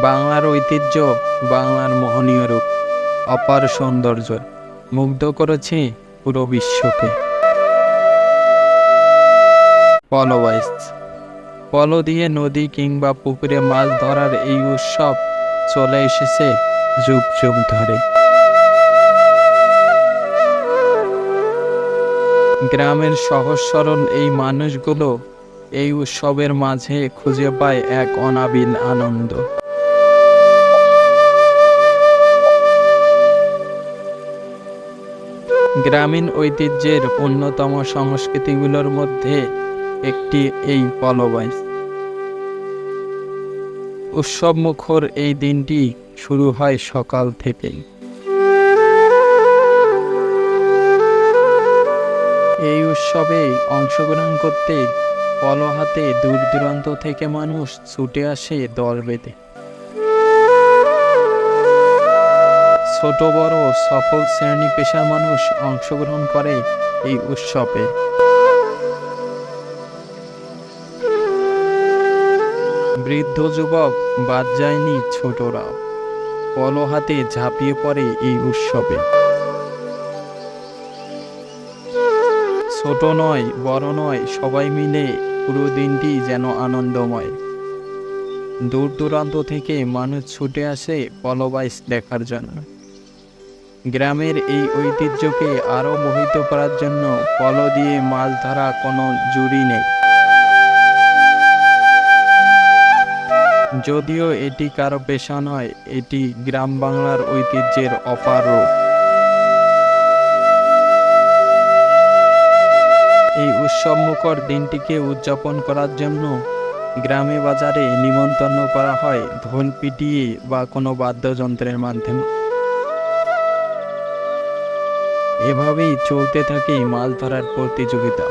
বাংলার ঐতিহ্য, বাংলার মোহনীয় রূপ, অপার সৌন্দর্য মুগ্ধ করেছে পুরো বিশ্বকে। পলওয়াইস পলো দিয়ে নদী কিংবা পুকুরে মাছ ধরার এই উৎসব চলে এসেছে যুগ যুগ ধরে। গ্রামের সহজ সরল এই মানুষগুলো এই উৎসবের মাঝে খুঁজে পায় এক অনাবিল আনন্দ। গ্রামীণ ঐতিহ্যের অন্যতম সংস্কৃতিগুলোর মধ্যে একটি এই পলবাইস উৎসব মুখর এই দিনটি শুরু হয় সকাল থেকেই। এই উৎসবে অংশগ্রহণ করতে পল হাতে দূর দূরান্ত থেকে মানুষ ছুটে আসে দল বেঁধে। ছোট, বড় সকল শ্রেণি পেশার মানুষ অংশগ্রহণ করে এই উৎসবে। বৃদ্ধ যুবক বাদ যায়নি ছোটরাও পল হাতে ঝাঁপিয়ে পড়ে এই উৎসবে। ছোট নয়, বড় নয়, সবাই মিলে পুরো দিনটি যেন আনন্দময়। দূর দূরান্ত থেকে মানুষ ছুটে আসে পলবাইস দেখার জন্য। গ্রামের এই ঐতিহ্যকে আরও মোহিত করার জন্য পল দিয়ে মাছ ধরা কোনো জুড়ি নেই। যদিও এটি কারও পেশা নয়, এটি গ্রাম বাংলার ঐতিহ্যের অপার রূপ এই উৎসব মুখর দিনটিকে উদযাপন করার জন্য গ্রামে বাজারে নিমন্ত্রণ করা হয় ধন পিটিয়ে বা কোনো বাদ্যযন্ত্রের মাধ্যমে। এভাবেই চলতে থাকে মাছ ধরার প্রতিযোগিতা।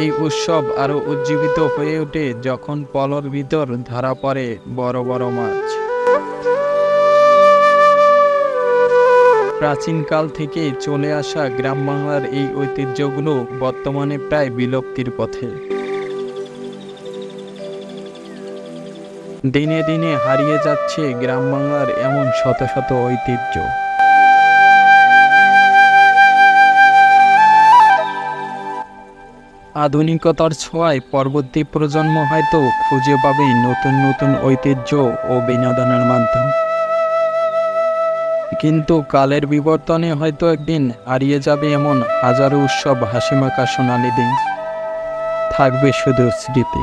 এই উৎসব আরও উজ্জীবিত হয়ে ওঠে যখন পলর ভিতর ধরা পড়ে বড় বড় মাছ। প্রাচীনকাল থেকে চলে আসা গ্রাম বাংলার এই ঐতিহ্যগুলো বর্তমানে প্রায় বিলুপ্তির পথে। দিনে দিনে হারিয়ে যাচ্ছে গ্রাম বাংলার এমন শত শত ঐতিহ্য। আধুনিকতার ছোঁয়ায় পরবর্তী প্রজন্ম হয়তো খুঁজে পাবে নতুন নতুন ঐতিহ্য ও বিনোদনের মাধ্যম। কিন্তু কালের বিবর্তনে হয়তো একদিন হারিয়ে যাবে এমন হাজারো উৎসব হাসিমাখা সোনালি দিন। থাকবে শুধু স্মৃতি।